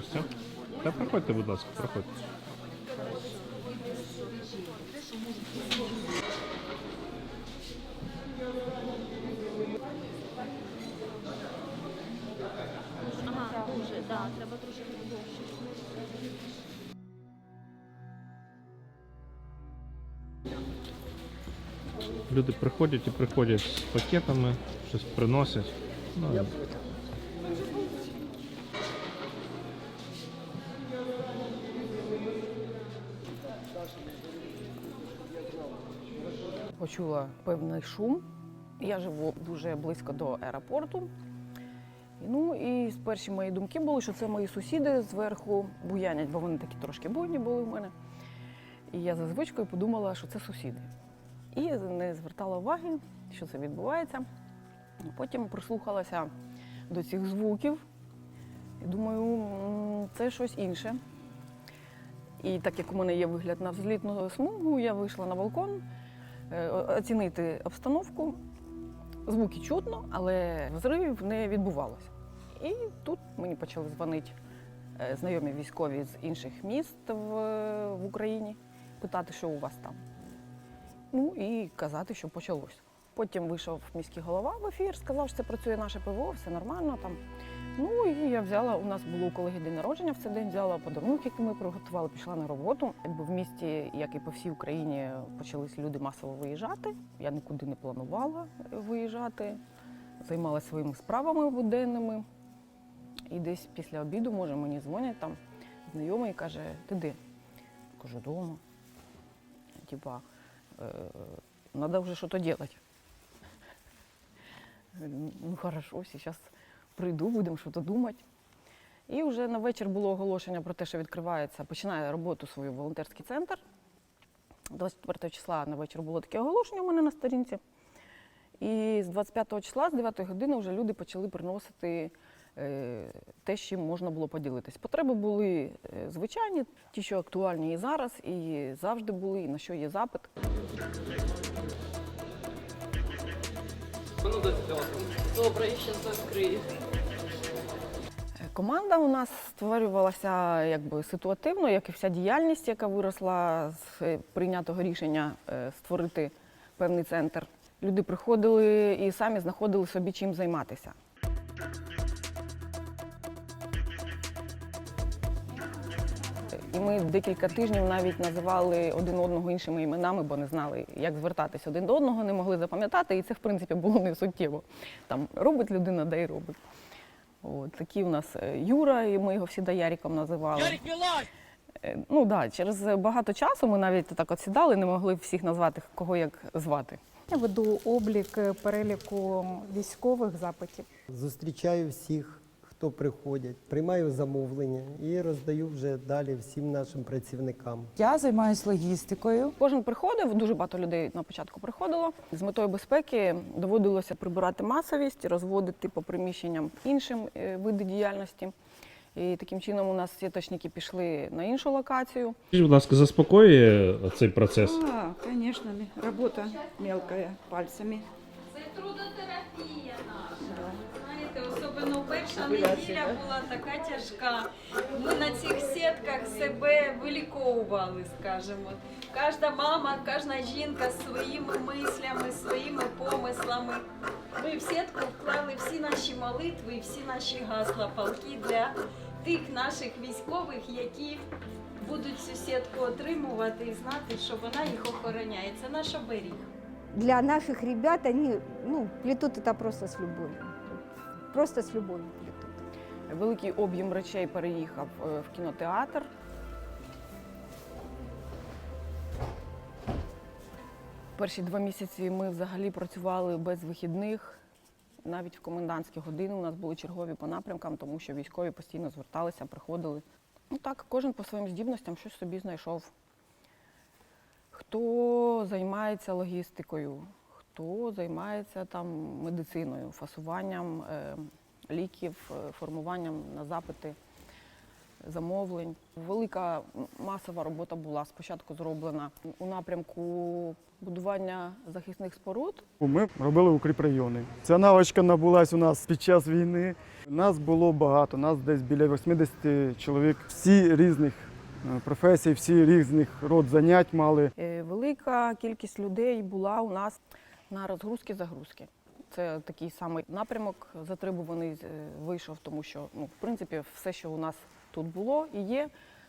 Все? Та проходьте, будь ласка, проходьте. Ага, дуже, да, треба трошки довше. Люди приходять і приходять з пакетами, щось приносять. Ну, почула певний шум. Я живу дуже близько до аеропорту. Ну і перші мої думки були, що це мої сусіди зверху буянять, бо вони такі трошки буйні були в мене. І я за звичкою подумала, що це сусіди. І не звертала уваги, що це відбувається. Потім прислухалася до цих звуків і думаю, це щось інше. І так як у мене є вигляд на взлітну смугу, я вийшла на балкон оцінити обстановку. Звуки чутно, але взривів не відбувалося. І тут мені почали дзвонити е, знайомі військові з інших міст в, в Україні, питати, що у вас там. Ну і казати, що почалося. Потім вийшов міський голова в ефір, сказав, що це працює наше ПВО, все нормально там. Ну і я взяла, у нас було у колеги день народження в цей день, взяла подарунок, який ми приготували, пішла на роботу. Якби в місті, як і по всій Україні, почались люди масово виїжджати. Я нікуди не планувала виїжджати, займалася своїми справами буденними. І десь після обіду, може, мені дзвонять там знайомий і каже, ти де? Кажу, вдома. Типа, треба вже щось робити. Ну, хорошо, зараз прийду, будемо щось думати. І вже на вечір було оголошення про те, що відкривається, починає роботу свою волонтерський центр. 24 числа на вечір було таке оголошення у мене на сторінці. І з 25 числа, з 9 години, вже люди почали приносити е, те, з чим можна було поділитись. Потреби були е, звичайні, ті, що актуальні і зараз, і завжди були, і на що є запит. Добре, я зараз закрию. Е, Команда у нас створювалася якби ситуативно, як і вся діяльність, яка виросла з е, прийнятого рішення е, створити певний центр. Люди приходили і самі знаходили собі чим займатися. І ми декілька тижнів навіть називали один одного іншими іменами, бо не знали, як звертатись один до одного, не могли запам'ятати, і це в принципі було не суттєво. Там робить людина, де й робить. От, такий у нас е, Юра, і ми його всі Яриком називали. Ярик, Ну так, да, через багато часу ми навіть так от сідали, не могли всіх назвати, кого як звати. Я веду облік е, переліку військових запитів. Зустрічаю всіх, хто приходять, приймаю замовлення і роздаю вже далі всім нашим працівникам. Я займаюся логістикою. Кожен приходив, дуже багато людей на початку приходило. З метою безпеки доводилося прибирати масовість, розводити по приміщенням іншим е, види діяльності. І таким чином у нас сіточники пішли на іншу локацію. Скажіть, будь ласка, заспокоює цей процес? А, конечно, ме- работа мелкая пальцами. Це трудотерапія особливо перша неділя була така тяжка. Ми на цих сітках себе виліковували, скажімо. Кожна мама, кожна жінка з своїми мислями, своїми помислами. Ми в сітку вклали всі наші молитви, всі наші гасла, палки для тих наших військових, які будуть цю сітку отримувати і знати, що вона їх охороняє. Це наш оберіг. для наших ребят они ну, плетут это просто с любовью. Просто любовью плетут. Великий об'єм речей переїхав е, в кінотеатр. Перші два місяці ми взагалі працювали без вихідних. Навіть в комендантські години у нас були чергові по напрямкам, тому що військові постійно зверталися, приходили. Ну так, кожен по своїм здібностям щось собі знайшов. Хто займається логістикою, хто займається там медициною, фасуванням е, ліків, е, формуванням на запити. замовлень. Велика масова робота була спочатку зроблена у напрямку будування захисних споруд. Ми робили укріпрайони. Ця навичка набулась у нас під час війни. Нас було багато, нас десь біля 80 чоловік. Всі різних е, професій, всі різних род занять мали. Велика кількість людей була у нас на розгрузки-загрузки. Це такий самий напрямок затребуваний е, вийшов, тому що ну, в принципі все, що у нас тут було і є,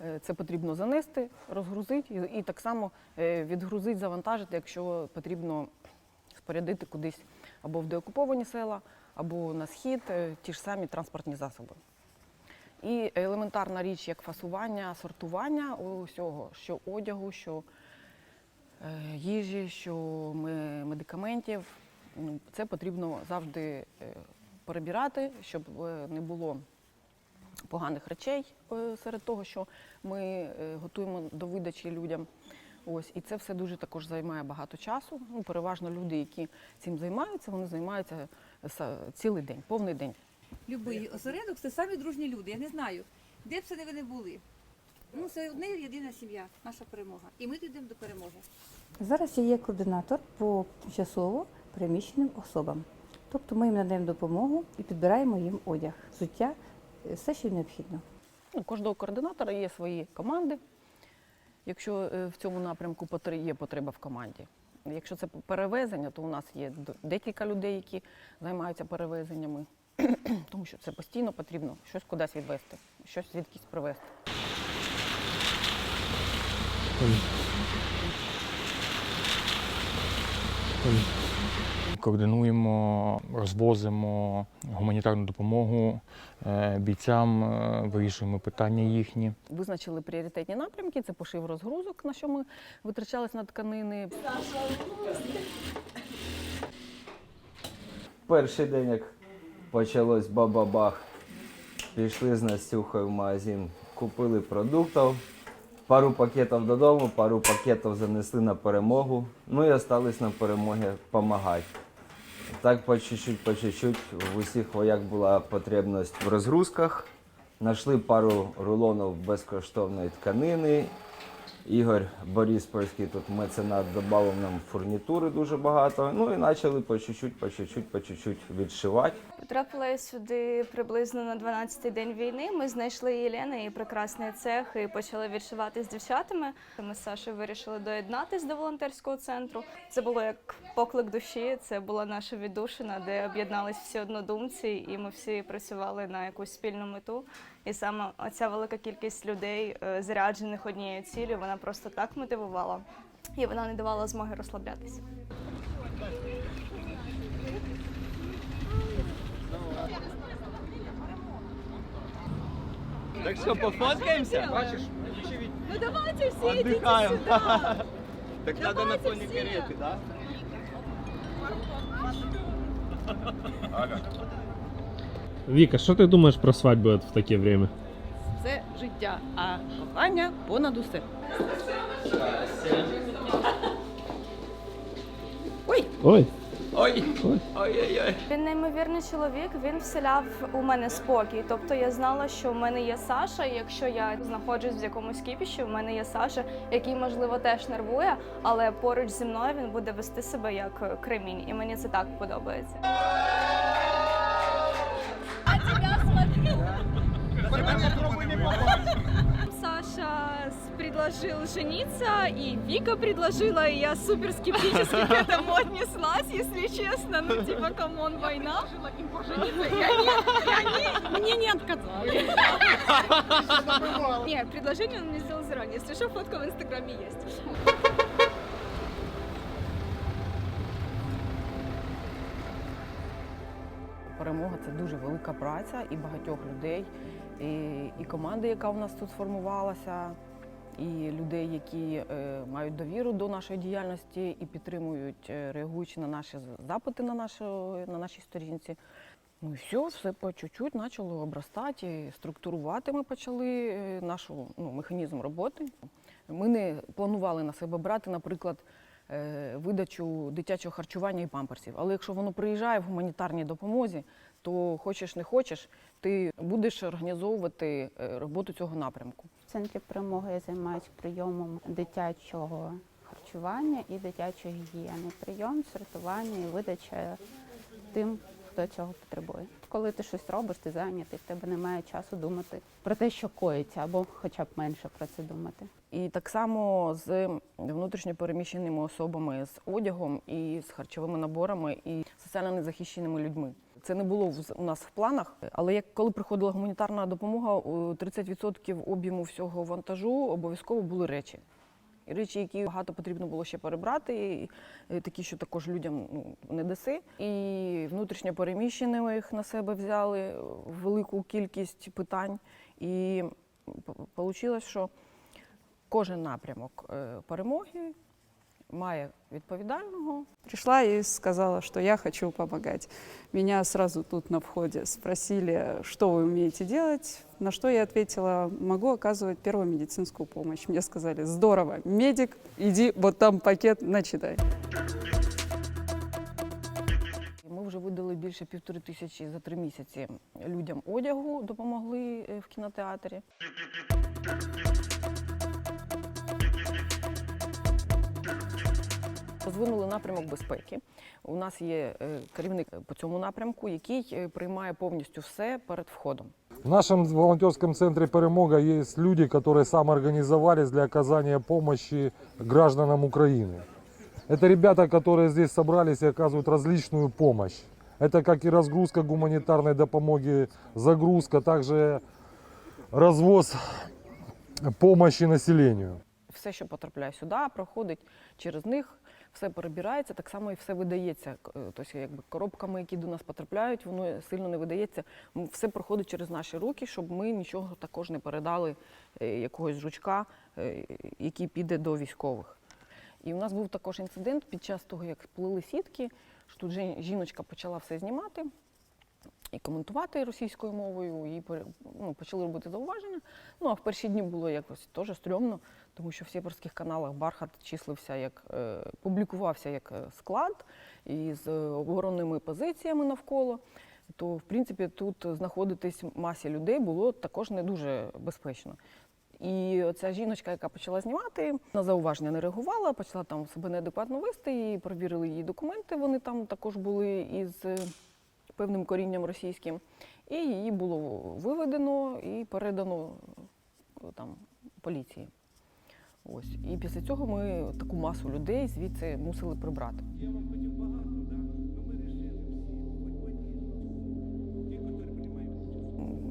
е, це потрібно занести, розгрузити і, так само е, відгрузити, завантажити, якщо потрібно спорядити кудись або в деокуповані села, або на схід ті ж самі транспортні засоби. І елементарна річ, як фасування, сортування усього, що одягу, що їжі, що ме- медикаментів. Ну, Це потрібно завжди е, перебирати, щоб е, не було поганих речей е, серед того, що ми е, готуємо до видачі людям. Ось і це все дуже також займає багато часу. Ну, переважно люди, які цим займаються, вони займаються цілий день, повний день. Любий осередок це самі дружні люди. Я не знаю, де б це ви не були. Ну, це одна єдина сім'я, наша перемога. І ми йдемо до перемоги. Зараз я є координатор по тимчасово переміщеним особам. Тобто ми їм надаємо допомогу і підбираємо їм одяг, взуття, е, все, що необхідно. У кожного координатора є свої команди. Якщо е, в цьому напрямку є потреба в команді. Якщо це перевезення, то у нас є декілька людей, які займаються перевезеннями, тому що це постійно потрібно щось кудись відвезти, щось звідкись привезти. Координуємо, розвозимо гуманітарну допомогу е, бійцям, е, вирішуємо питання їхні. Визначили пріоритетні напрямки, це пошив розгрузок, на що ми витрачались на тканини. Перший день, як почалось баба-бах, пішли з Настюхою в магазин, купили продуктів, пару пакетів додому, пару пакетів занесли на перемогу. Ну і остались на перемоги допомагати. Так по чуть-чуть, по чуть-чуть в усіх вояк була потребність в розгрузках. Нашли пару рулонів безкоштовної тканини. Ігор Боріспольський тут меценат додав нам фурнітури дуже багато. Ну і почали по чуть-чуть, по чуть-чуть, по чуть-чуть відшивати. Потрапила я сюди приблизно на 12-й день війни. Ми знайшли Єлени і прекрасний цех і почали відшивати з дівчатами. Ми з Сашою вирішили доєднатись до волонтерського центру. Це було як поклик душі. Це була наша віддушина, де об'єднались всі однодумці, і ми всі працювали на якусь спільну мету. І саме оця велика кількість людей, е, заряджених однією цілею, вона просто так мотивувала, і вона не давала змоги розслаблятися. Так що, пофоткаємося? Бачиш? Ну давайте всі йдіть сюди! Так треба на фоні карети, так? Віка, що ти думаєш про свадьбу от в таке время? Це життя, а кохання понад усе. Ой, Ой! Ой-ой-ой! ой. Він неймовірний чоловік. Він вселяв у мене спокій. Тобто я знала, що в мене є Саша. І якщо я знаходжусь в якомусь кіпіші, в мене є Саша, який можливо теж нервує, але поруч зі мною він буде вести себе як кремінь, і мені це так подобається. Предложил жениться, и Вика предложила, и я супер скептически к этому отнеслась, если честно. Ну, типа, камон, война. Я не, я не, мне не отказали. Нет, предложение он мне сделал заранее. Если что, фотка в инстаграме есть. Перемога це дуже велика праця і багатьох людей, і, і команди, яка у нас тут сформувалася, і людей, які е, мають довіру до нашої діяльності і підтримують, е, реагуючи на наші запити на, нашу, на нашій сторінці. Ну і все, все по чуть-чуть почало обростати, структурувати ми почали е, нашу ну, механізм роботи. Ми не планували на себе брати, наприклад, видачу дитячого харчування і памперсів. Але якщо воно приїжджає в гуманітарній допомозі, то хочеш не хочеш, ти будеш організовувати роботу цього напрямку. Центрі перемоги я займаюся прийомом дитячого харчування і дитячої гігієни. Прийом, сортування і видача тим, хто цього потребує. Коли ти щось робиш, ти зайнятий, в тебе немає часу думати про те, що коїться, або хоча б менше про це думати. І так само з внутрішньопереміщеними особами, з одягом і з харчовими наборами і соціально незахищеними людьми. Це не було у нас в планах, але як коли приходила гуманітарна допомога, у 30% об'єму всього вантажу обов'язково були речі. І речі, які багато потрібно було ще перебрати, такі, що також людям ну, не даси. І внутрішньо переміщених на себе взяли велику кількість питань. І вийшло, що кожен напрямок е, перемоги має відповідального. Пришла и сказала, что я хочу помогать. Меня сразу тут на входе спросили, что вы умеете делать. На что я ответила, могу оказывать первую медицинскую помощь. Мне сказали, здорово, медик, иди, вот там пакет, начитай. Ми вже видали більше півтори тисячі за три місяці людям одягу, допомогли е, в кінотеатрі. Розвинули напрямок безпеки. У нас є е, керівник по цьому напрямку, який е, приймає повністю все перед входом. В нашем волонтерском центре «Перемога» есть люди, которые самоорганизовались для оказания помощи гражданам Украины. Это ребята, которые здесь собрались и оказывают различную помощь. Это как и разгрузка гуманитарной допомоги, загрузка, также развоз помощи населению. Все, що потрапляє сюди, проходить через них, все перебирається, так само і все видається. Е, Тобто, якби коробками, які до нас потрапляють, воно сильно не видається. Все проходить через наші руки, щоб ми нічого також не передали е, якогось жучка, е, який піде до військових. І у нас був також інцидент під час того, як плили сітки, що тут жіночка почала все знімати і коментувати російською мовою, і ну, почали робити зауваження. Ну а в перші дні було якось теж стрьомно, тому що в сєвєрських каналах Бархат числився як е, публікувався як е, склад із е, оборонними позиціями навколо. То, в принципі, тут знаходитись масі людей було також не дуже безпечно. І ця жіночка, яка почала знімати, на зауваження не реагувала, почала там себе неадекватно вести, і провірили її документи. Вони там також були із е, певним корінням російським. І її було виведено і передано е, там поліції. Ось. І після цього ми таку масу людей звідси мусили прибрати.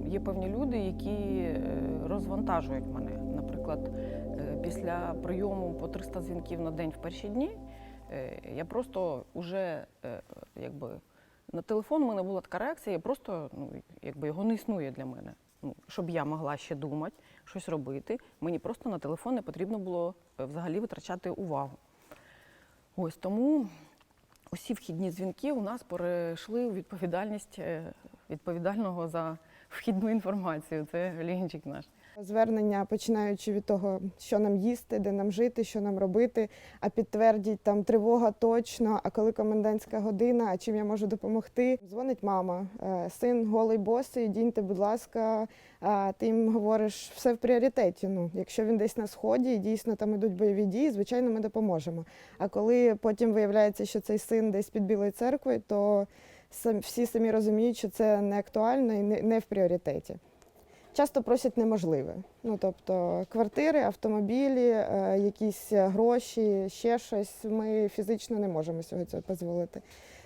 Є певні люди, які е, розвантажують мене. Наприклад, е, після прийому по 300 дзвінків на день в перші дні я просто вже якби на телефон у мене була така реакція, я просто ну, якби його не існує для мене. Ну, щоб я могла ще думати, щось робити. Мені просто на телефон не потрібно було е, взагалі витрачати увагу. Ось тому усі вхідні дзвінки у нас перейшли у відповідальність е, відповідального за вхідну інформацію. Це Лінчик наш. Звернення починаючи від того, що нам їсти, де нам жити, що нам робити, а підтвердіть там тривога точно, а коли комендантська година, а чим я можу допомогти. Дзвонить мама, е, син голий босий, діньте, будь ласка, ти їм говориш все в пріоритеті. Ну, якщо він десь на сході і дійсно там ідуть бойові дії, звичайно, ми допоможемо. А коли потім виявляється, що цей син десь під білою церквою, то всі самі розуміють, що це не актуально і не в пріоритеті. Часто просять неможливе. Ну тобто квартири, автомобілі, е, якісь гроші, ще щось. Ми фізично не можемо цього дозволити.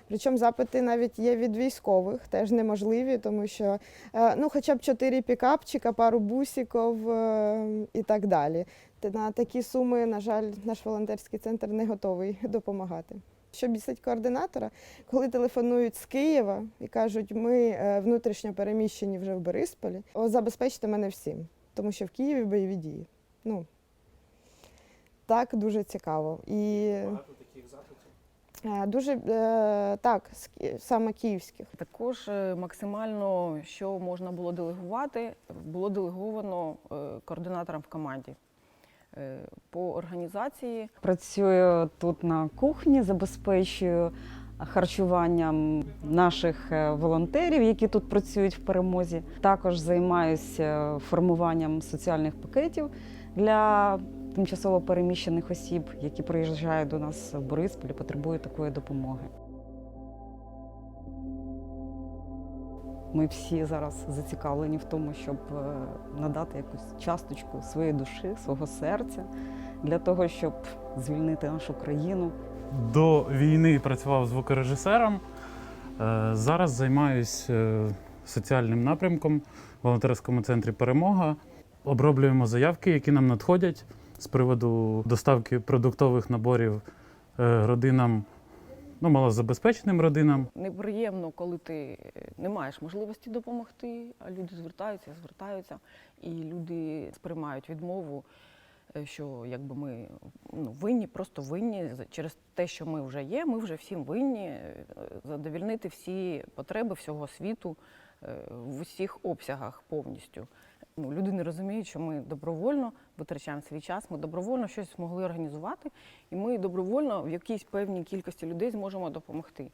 Причому запити навіть є від військових, теж неможливі, тому що е, ну, хоча б чотири пікапчика, пару бусиків е, і так далі. На такі суми, на жаль, наш волонтерський центр не готовий допомагати. Що бісить координатора, коли телефонують з Києва і кажуть, ми е, внутрішньо переміщені вже в Борисполі, о, забезпечте мене всім, тому що в Києві бойові дії. Ну, так, дуже цікаво. І Багато таких запитів. е, дуже е, так, саме київських. Також максимально, що можна було делегувати, було делеговано координаторам в команді. Е, По організації Працюю тут на кухні, забезпечую харчуванням наших е, волонтерів, які тут працюють в перемозі. Також займаюся формуванням соціальних пакетів для тимчасово переміщених осіб, які приїжджають до нас в Бориспіль потребують такої допомоги. Ми всі зараз зацікавлені в тому, щоб е, надати якусь часточку своєї душі, свого серця для того, щоб звільнити нашу країну. До війни працював звукорежисером. Е, Зараз займаюся соціальним напрямком в волонтерському центрі Перемога. Оброблюємо заявки, які нам надходять з приводу доставки продуктових наборів е, родинам, ну, малозабезпеченим родинам. Неприємно, коли ти не маєш можливості допомогти, а люди звертаються, звертаються, і люди сприймають відмову, е, що якби ми ну, винні, просто винні через те, що ми вже є, ми вже всім винні е, задовільнити всі потреби всього світу е, в усіх обсягах повністю. Ну, люди не розуміють, що ми добровольно витрачаємо свій час, ми добровольно щось змогли організувати, і ми добровольно в якійсь певній кількості людей зможемо допомогти.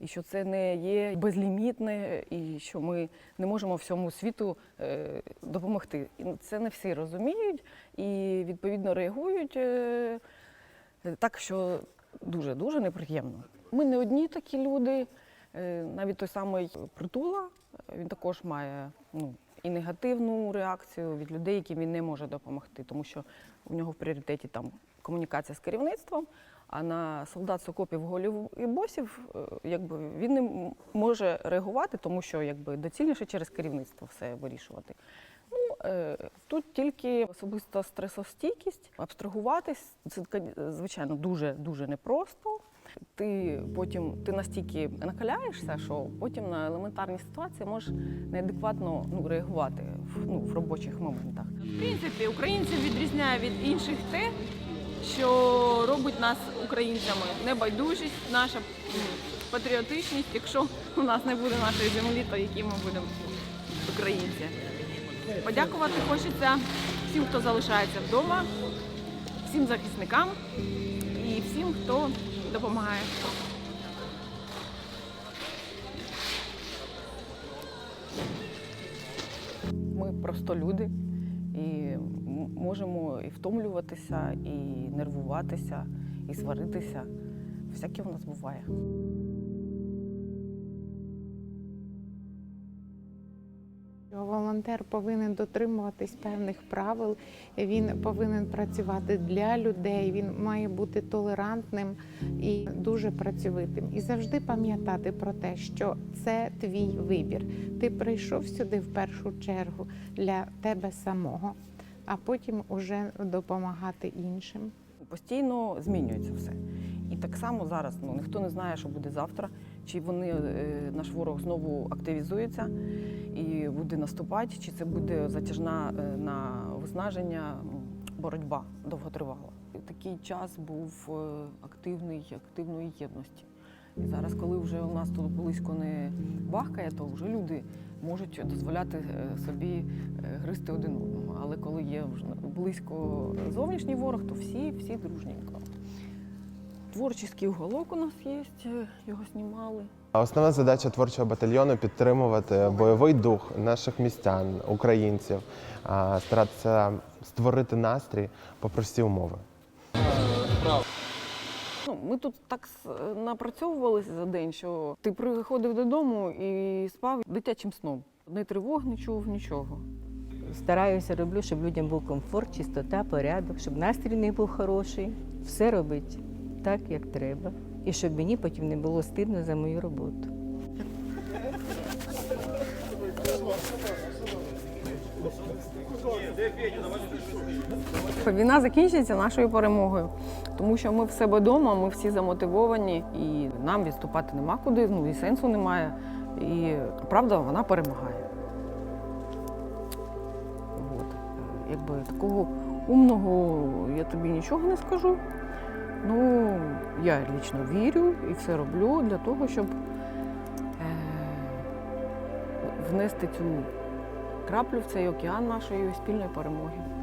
І що це не є безлімітне, і що ми не можемо всьому світу е, допомогти. І це не всі розуміють і відповідно реагують е, так, що дуже дуже неприємно. Ми не одні такі люди. Е, Навіть той самий притула він також має ну, і негативну реакцію від людей, яким він не може допомогти, тому що у нього в пріоритеті там комунікація з керівництвом. А на солдат сокопів голів і босів, е, якби він не може реагувати, тому що якби доцільніше через керівництво все вирішувати. Ну е, тут тільки особиста стресостійкість, абстрагуватись це звичайно дуже дуже непросто. Ти потім ти настільки накаляєшся, що потім на елементарні ситуації можеш неадекватно ну, реагувати в, ну, в робочих моментах. В принципі, українців відрізняє від інших те, що робить нас українцями. Небайдужість, наша патріотичність. Якщо у нас не буде нашої землі, то які ми будемо українці. Подякувати хочеться всім, хто залишається вдома, всім захисникам і всім, хто допомагає. Ми просто люди і можемо і втомлюватися, і нервуватися, і сваритися. Всяке в нас буває. Волонтер повинен дотримуватись певних правил, він повинен працювати для людей, він має бути толерантним і дуже працьовитим. І завжди пам'ятати про те, що це твій вибір. Ти прийшов сюди в першу чергу для тебе самого, а потім уже допомагати іншим. Постійно змінюється все. І так само зараз ну, ніхто не знає, що буде завтра, чи вони, е, наш ворог знову активізується і буде наступати, чи це буде затяжна е, на виснаження боротьба довготривала. Такий час був е, активний, активної єдності. І зараз, коли вже у нас тут близько не бахкає, то вже люди можуть дозволяти собі гризти один одного. Але коли є близько зовнішній ворог, то всі, всі дружненько. Творчий уголок у нас є, е, його знімали. Основна задача творчого батальйону підтримувати бойовий дух наших містян, українців, старатися створити настрій попри всі умови. Ну, ми тут так напрацьовувалися за день, що ти приходив додому і спав дитячим сном. Ні тривог не чув, нічого. Стараюся, роблю, щоб людям був комфорт, чистота, порядок, щоб настрій не був хороший. Все робить так, як треба. І щоб мені потім не було стидно за мою роботу. Війна закінчиться нашою перемогою, тому що ми в себе вдома, ми всі замотивовані, і нам відступати нема куди, ну і сенсу немає. І правда, вона перемагає. От. Якби такого умного я тобі нічого не скажу. Ну, я лічно вірю і все роблю для того, щоб е, внести цю краплю в цей океан нашої спільної перемоги.